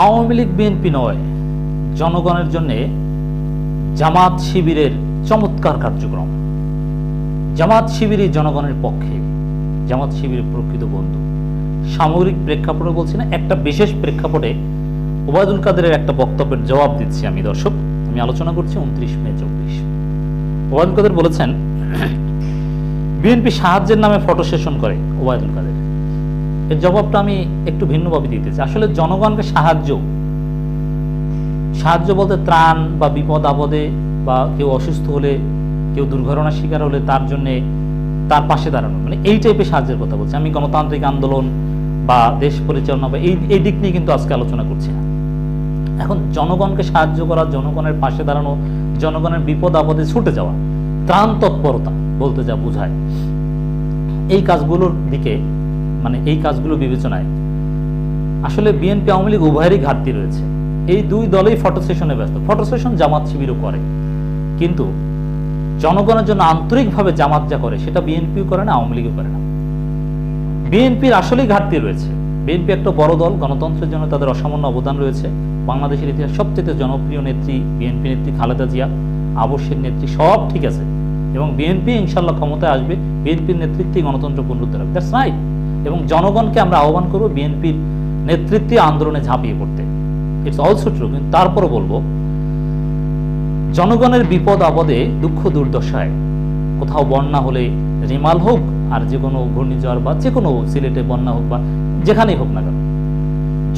Awami League, BNP নয়। জনগণের জন্যে জামাত শিবিরের চমৎকার কার্যক্রম। জামাত শিবিরই জনগণের পক্ষে। জামাত শিবিরের প্রকৃত বন্ধু। সামগ্রিক প্রেক্ষাপটে বলছি না, একটা বিশেষ প্রেক্ষাপটে ওবায়দুল কাদেরের একটা বক্তব্যের জবাব দিচ্ছি আমি, দর্শক। আমি আলোচনা করছি উনত্রিশ মে চব্বিশ। ওবায়দুল কাদের বলেছেন, বিএনপি সাহায্যের নামে ফটো সেশন করে ওবায়দুল কাদের। এর জবাবটা আমি একটু ভিন্নভাবে দিতে চাই আসলে জনগণকে সাহায্য সাহায্য বলতে ত্রাণ বা বিপদ আপদে বা কেউ অসুস্থ হলে, কেউ দুর্ঘটনার শিকার হলে তার জন্য তার পাশে দাঁড়ানো। মানে এই টাইপের সাহায্যের কথা বলছি। আমি গণতান্ত্রিক আন্দোলন বা দেশ পরিচালনা বা এই এই দিক নিয়ে কিন্তু আজকে আলোচনা করছি না। এখন জনগণকে সাহায্য করা, জনগণের পাশে দাঁড়ানো, জনগণের বিপদ আপদে ছুটে যাওয়া, ত্রাণ তৎপরতা বলতে যা বোঝায়, এই কাজগুলোর দিকে মানে এই কাজগুলো বিবেচনায়। আসলে বিএনপি আওয়ামী লীগ উভয়েরই ঘাটতি রয়েছে। এই দুই দলেই ফটো সেশনে ব্যস্ত। ফটো সেশন জামাত শিবিরও করে। কিন্তু জনগণের জন্য আন্তরিকভাবে জামাত যা করে, সেটা বিএনপিও করে না, আওয়ামী লীগও করে না। বিএনপির আসলেই ঘাটতি রয়েছে। বিএনপি একটা বড় দল, গণতন্ত্রের জন্য তাদের অসামান্য অবদান রয়েছে। বাংলাদেশের ইতিহাস সবচেয়ে জনপ্রিয় নেত্রী, বিএনপি নেত্রী খালেদা জিয়া আবশ্যের নেত্রী, সব ঠিক আছে। এবং বিএনপি ইনশাল্লাহ ক্ষমতায় আসবে। বিএনপির নেতৃত্বে গণতন্ত্র পুনরুদ্ধার দ্যাটস রাইট এবং জনগণকে আমরা আহ্বান করব বিএনপির নেতৃত্বে আন্দোলনে ঝাঁপিয়ে পড়তে। ইটস অলসো ট্রু কিন্তু তারপরও বলব, জনগণের বিপদ আপদে, দুঃখ দুর্দশায়, কোথাও বন্যা হলে রিমাল হোক, আর যে কোনো ঘূর্ণিঝড় বা যে কোনো সিলেটে বন্যা হোক বা যেখানেই হোক না কেন,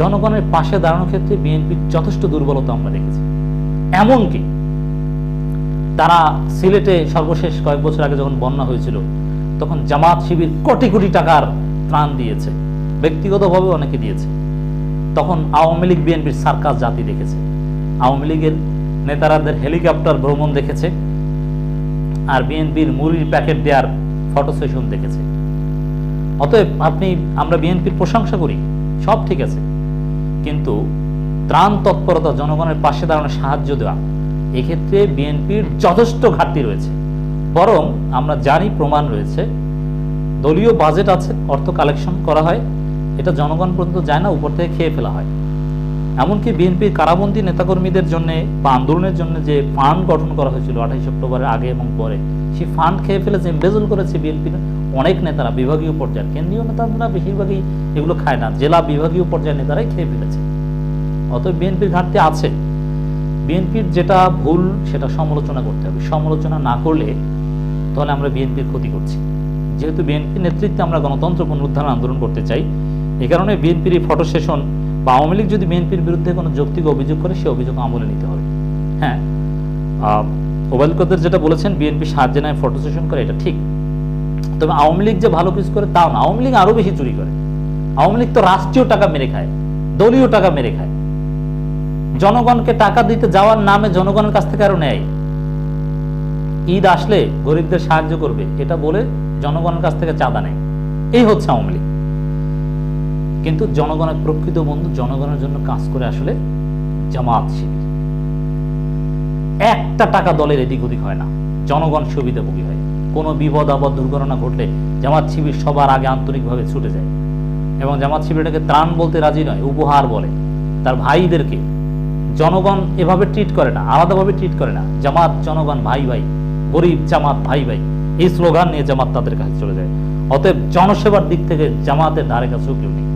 জনগণের পাশে দাঁড়ানোর ক্ষেত্রে বিএনপির যথেষ্ট দুর্বলতা আমরা দেখেছি। এমনকি তারা সিলেটে সর্বশেষ কয়েক বছর আগে যখন বন্যা হয়েছিল, তখন জামাত শিবির কোটি কোটি টাকার ত্রাণ দিয়েছে। ব্যক্তিগতভাবে অনেকে দিয়েছে। তখন আওয়ামী লীগ, বিএনপির সার্কাস জাতি দেখেছে। আওয়ামী লীগের নেতারাদের হেলিকপ্টার ভ্রমণ দেখেছে আর বিএনপির মুড়ির প্যাকেট দেওয়ার ফটো সেশন দেখেছে। অতএব আপনি, আমরা বিএনপির প্রশংসা করি, সব ঠিক আছে। কিন্তু ত্রাণ তৎপরতা জনগণের পাশে দাঁড়ানো সাহায্য দেওয়া, এক্ষেত্রে বিএনপির যথেষ্ট ঘাটতি রয়েছে। বরং আমরা জানি প্রমাণ রয়েছে দলীয় বাজেট আছে, অর্থ কালেকশন করা হয়, এটা জনগণ পর্যন্ত যায় না, উপর থেকে খেয়ে ফেলা হয়। এমনকি বিএনপির কারাবন্দী নেতাকর্মীদের জন্য বা আন্দোলনের জন্য যে ফান্ড গঠন করা হয়েছিল আঠাইশ অক্টোবরের আগে এবং পরে, সেই ফান্ড খেয়ে ফেলেছে এমবেজল করেছে বিএনপির অনেক নেতারা, বিভাগীয় পর্যায়ে কেন্দ্রীয় নেতারা বেশিরভাগই এগুলো খায় না, জেলা বিভাগীয় পর্যায়ের নেতারাই খেয়ে ফেলেছে। অতএব বিএনপির ঘাটতি আছে। বিএনপির যেটা ভুল, সেটা সমালোচনা করতে হবে। সমালোচনা না করলে তাহলে আমরা বিএনপির ক্ষতি করছি। যেহেতু বিএনপি নেতৃত্বে আমরা গণতন্ত্র পুনরুদ্ধার আন্দোলন করতে চাই, এ কারণে বিএনপির এই ফটো সেশন বা আওয়ামী লীগ যদি বিএনপির বিরুদ্ধে কোনো যৌক্তিক অভিযোগ করে সে অভিযোগ আমলে নিতে হবে। হ্যাঁ ওবায়দ কদের যেটা বলেছেন বিএনপি সাহায্যে নেয় ফটো সেশন করে, এটা ঠিক। তবে আওয়ামী লীগ যে ভালো কিছু করে, তাও না। আওয়ামী লীগ আরও বেশি চুরি করে। আওয়ামী লীগ তো রাষ্ট্রীয় টাকা মেরে খায়, দলীয় টাকা মেরে খায়। জনগণকে টাকা দিতে যাওয়ার নামে জনগণের কাছ থেকে আরও নেয়। ঈদ আসলে গরিবদের সাহায্য করবে, এটা বলে জনগণের কাছ থেকে চাঁদা নেয়। এই হচ্ছে আওয়ামী লীগ। কিন্তু জনগণের প্রকৃত বন্ধু জনগণের জন্য কাজ করে আসলে জামাত শিবির। একটা টাকা দলের এদিক ওদিক হয় না। জনগণ সুবিধাভোগী হয়। কোনো বিপদ আপদ দুর্ঘটনা ঘটলে জামাত শিবির সবার আগে আন্তরিকভাবে ছুটে যায়। এবং জামাত শিবিরটাকে ত্রাণ বলতে রাজি নয়, উপহার বলে। তার ভাইদেরকে জনগণ এভাবে ট্রিট করে না, আলাদাভাবে ট্রিট করে না। জামাত, জনগণ, ভাই ভাই, গরিব জামাত, ভাই ভাই। এই স্লোগান নিয়ে জামাত তাদের কাছে চলে যায়। অতএব জনসেবার দিক থেকে জামাতের ধারে কাছেও কেউ নেই।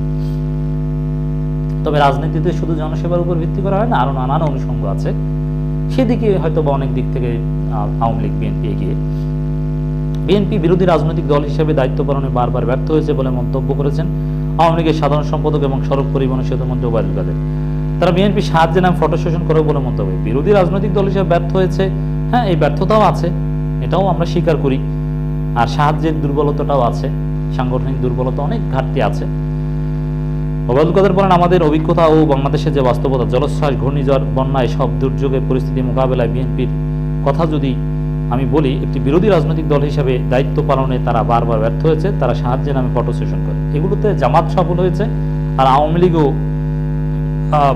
তবে রাজনীতিতে শুধু জনসেবার উপর ভিত্তি করা হয় না, আরও নানান অনুষঙ্গ আছে। সেদিকে হয়তো বা অনেক দিক থেকে আওয়ামী লীগ, বিএনপি এগিয়ে। বিএনপি বিরোধী রাজনৈতিক দল হিসেবে দায়িত্ব পালনে বারবার ব্যর্থ হয়েছে বলে মন্তব্য করেছেন আওয়ামী লীগের সাধারণ সম্পাদক এবং সড়ক পরিবহন সেতুমন্ত্রী ওবায়দুল কাদের। তারা বিএনপি সাহায্যে নাম ফটো সেশন করে বলে মন্তব্য বিরোধী রাজনৈতিক দল হিসেবে ব্যর্থ হয়েছে। হ্যাঁ এই ব্যর্থতাও আছে। এটাও আমরা স্বীকার করি। আর সাহায্যের দুর্বলতাটাও আছে, সাংগঠনিক দুর্বলতা অনেক ঘাটতি আছে। ওবায়দুল কাদের বলেন, আমাদের অভিজ্ঞতা ও বাংলাদেশের যে বাস্তবতা, জলোচ্ছ্বাস, ঘূর্ণিঝড় বন্যায় সব দুর্যোগের পরিস্থিতি মোকাবেলায় বিএনপির কথা যদি আমি বলি, একটি বিরোধী রাজনৈতিক দল হিসেবে দায়িত্ব পালনে তারা বারবার ব্যর্থ হয়েছে, তারা সাহায্যের নামে ফটো সেশন করে। এগুলোতে জামাত সফল হয়েছে আর আওয়ামী লীগও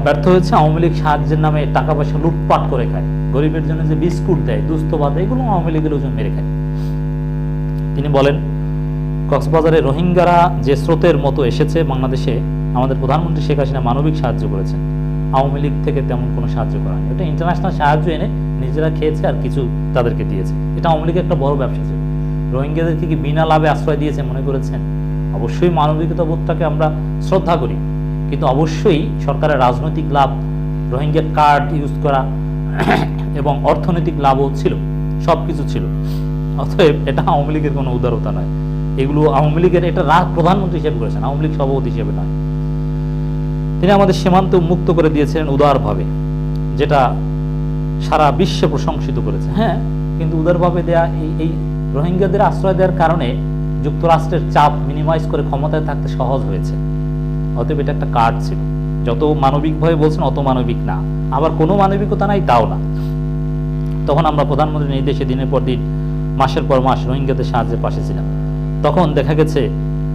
ব্যর্থ হয়েছে। আওয়ামী লীগ সাহায্যের নামে টাকা পয়সা লুটপাট করে খায়। গরিবের জন্য যে বিস্কুট দেয়, দুস্থ বাদ, এগুলো আওয়ামী লীগের ওজন মেরে খায়। তিনি বলেন, কক্সবাজারে রোহিঙ্গারা যে স্রোতের মতো এসেছে বাংলাদেশে, আমাদের প্রধানমন্ত্রী শেখ হাসিনা মানবিক সাহায্য করেছেন। আওয়ামী লীগ থেকে তেমন কোনো সাহায্য করা হয়নি। এটা ইন্টারন্যাশনাল সাহায্য এনে নিজেরা খেয়েছে আর কিছু তাদেরকে দিয়েছে। এটা আওয়ামী লীগের একটা বড় ব্যবসা ছিল। রোহিঙ্গাদেরকে কি বিনা লাভে আশ্রয় দিয়েছে মনে করেছেন? অবশ্যই মানবিকতা বোধটাকে আমরা শ্রদ্ধা করি। কিন্তু অবশ্যই সরকারের রাজনৈতিক লাভ, রোহিঙ্গার কার্ড ইউজ করা এবং অর্থনৈতিক লাভও ছিল সব কিছু ছিল। অতএব এটা আওয়ামী লীগের কোনো উদারতা নয়। এগুলো আওয়ামী লীগের এটা প্রধানমন্ত্রী হিসেবে করেছেন, আওয়ামী লীগ সভাপতি হিসেবে নয়। তিনি আমাদের সীমান্ত মুক্ত করে দিয়েছিলেন উদারভাবে, যেটা সারা বিশ্বে প্রশংসিত করেছে। হ্যাঁ কিন্তু উদারভাবে দেয়া এই এই রোহিঙ্গাদের আশ্রয় দেওয়ার কারণে যুক্তরাষ্ট্রের চাপ মিনিমাইজ করে ক্ষমতায় থাকতে সহজ হয়েছে। অতএব এটা একটা কার্ড ছিল। যত মানবিকভাবে বলছেন অত মানবিক না। আবার কোনো মানবিকতা নাই, তাও না। তখন আমরা প্রধানমন্ত্রীর নির্দেশে দিনের পর দিন, মাসের পর মাস রোহিঙ্গাদের সাহায্যের পাশে ছিলাম। তখন দেখা গেছে,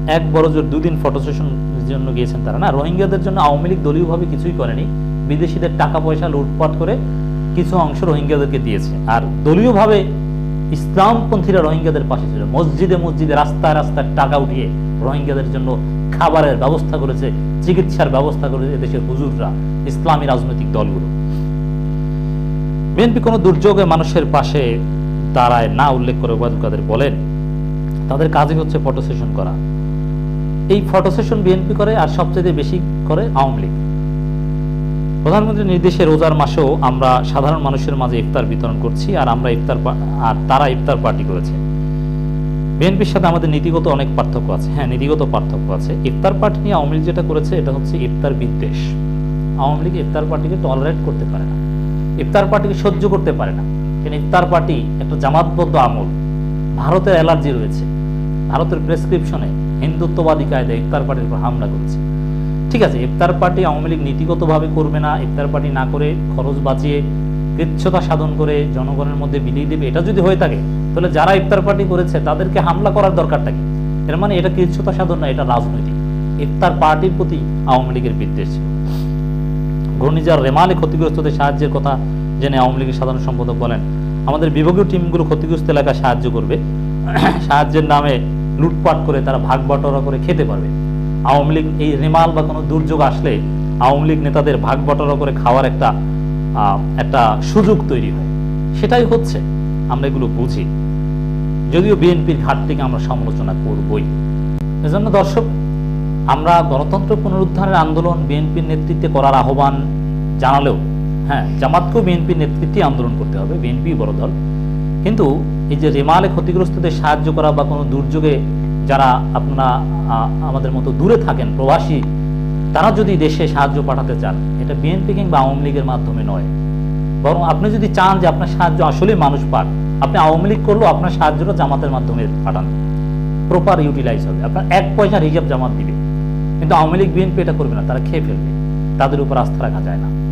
এক বড় জোর দুদিন ফটো সেশন জন্য গিয়েছেন তারা। না, রোহিঙ্গাদের জন্য আওয়ামী লীগ দলীয়ভাবে কিছুই করেনি। বিদেশিদের টাকা পয়সা লুটপাট করে কিছু অংশ রোহিঙ্গাদেরকে দিয়েছে। আর দলীয়ভাবে ইসলামপন্থীরা রোহিঙ্গাদের পাশে ছিল। মসজিদে মসজিদে রাস্তায় রাস্তায় টাকা উঠিয়ে রোহিঙ্গাদের জন্য খাবারের ব্যবস্থা করেছে, চিকিৎসার ব্যবস্থা করেছে এদেশের হুজুররা, ইসলামী রাজনৈতিক দলগুলো। বিএনপি কোনো দুর্যোগে মানুষের পাশে দাঁড়ায় না উল্লেখ করে ওবায়দুল কাদের বলেন, তাদের কাজই হচ্ছে ফটো সেশন করা। এই ফটো সেশন বিএনপি করে আর সবচেয়ে বেশি করে আওয়ামী লীগ। প্রধানমন্ত্রীর নির্দেশে রোজার মাসেও আমরা সাধারণ মানুষের মাঝে ইফতার বিতরণ করছি আর আমরা ইফতার আর তারা ইফতার পার্টি করেছে। বিএনপির সাথে আমাদের নীতিগত অনেক পার্থক্য আছে। হ্যাঁ নীতিগত পার্থক্য আছে। ইফতার পার্টি নিয়ে আওয়ামী লীগ যেটা করেছে, এটা হচ্ছে ইফতার বিদ্বেষ। আওয়ামী লীগ ইফতার পার্টিকে টলারেট করতে পারে না। ইফতার পার্টিকে সহ্য করতে পারে না। কিন্তু ইফতার পার্টি একটা জামাতবদ্ধ আমল। ভারতের অ্যালার্জি রয়েছে। ভারতের প্রেসক্রিপশনে হিন্দুত্ববাদী কায়দায় ইফতার পার্টির উপর হামলা করেছে। ঠিক আছে, ইফতার পার্টি আওয়ামী লীগ নীতিগতভাবে করবে না। ইফতার পার্টি না করে খরচ বাঁচিয়ে কৃচ্ছতা সাধন করে জনগণের মধ্যে বিলিয়ে দেবে, এটা যদি হয়ে থাকে, তাহলে যারা ইফতার পার্টি করেছে, তাদেরকে হামলা করার দরকারটা কি? এর মানে এটা কৃচ্ছতা সাধন না, এটা রাজনৈতিক। ইফতার পার্টির প্রতি আওয়ামী লীগের বিদ্বেষ। ছিল ঘূর্ণিঝড় রেমালে ক্ষতিগ্রস্তদের সাহায্যের কথা জেনে আওয়ামী লীগের সাধারণ সম্পাদক বলেন, আমাদের বিভাগীয় টিমগুলো ক্ষতিগ্রস্ত এলাকায় সাহায্য করবে। সাহায্যের নামে লুটপাট করে তারা ভাগ বটরা করে খেতে পারবে। আওয়ামী লীগ এই রেমাল বা কোনো দুর্যোগ আসলে আওয়ামী লীগ নেতাদের ভাগ বটরা করে খাওয়ার একটা একটা সুযোগ তৈরি হয়। সেটাই হচ্ছে, আমরা এগুলো বুঝি। যদিও বিএনপির ঘাটতিকে আমরা সমালোচনা করবই। এজন্য দর্শক আমরা গণতন্ত্র পুনরুদ্ধারের আন্দোলন বিএনপির নেতৃত্বে করার আহ্বান জানালেও হ্যাঁ জামাতকেও বিএনপির নেতৃত্বে আন্দোলন করতে হবে বিএনপি বড় দল। কিন্তু এই যে রেমালে ক্ষতিগ্রস্তদের সাহায্য করা বা কোনো দুর্যোগে যারা আপনারা আমাদের মতো দূরে থাকেন, প্রবাসী, তারা যদি দেশে সাহায্য পাঠাতে চান, এটা বিএনপি কিংবা আওয়ামী লীগের মাধ্যমে নয়। বরং আপনি যদি চান যে আপনার সাহায্য আসলে মানুষ পাক, আপনি আওয়ামী লীগ করলেও আপনার সাহায্যটা জামাতের মাধ্যমে পাঠান। প্রপার ইউটিলাইজ হবে। আপনার এক পয়সা রিজার্ভ জামাত দিবে। কিন্তু আওয়ামী লীগ, বিএনপি এটা করবে না, তারা খেয়ে ফেলবে। তাদের উপর আস্থা রাখা যায় না।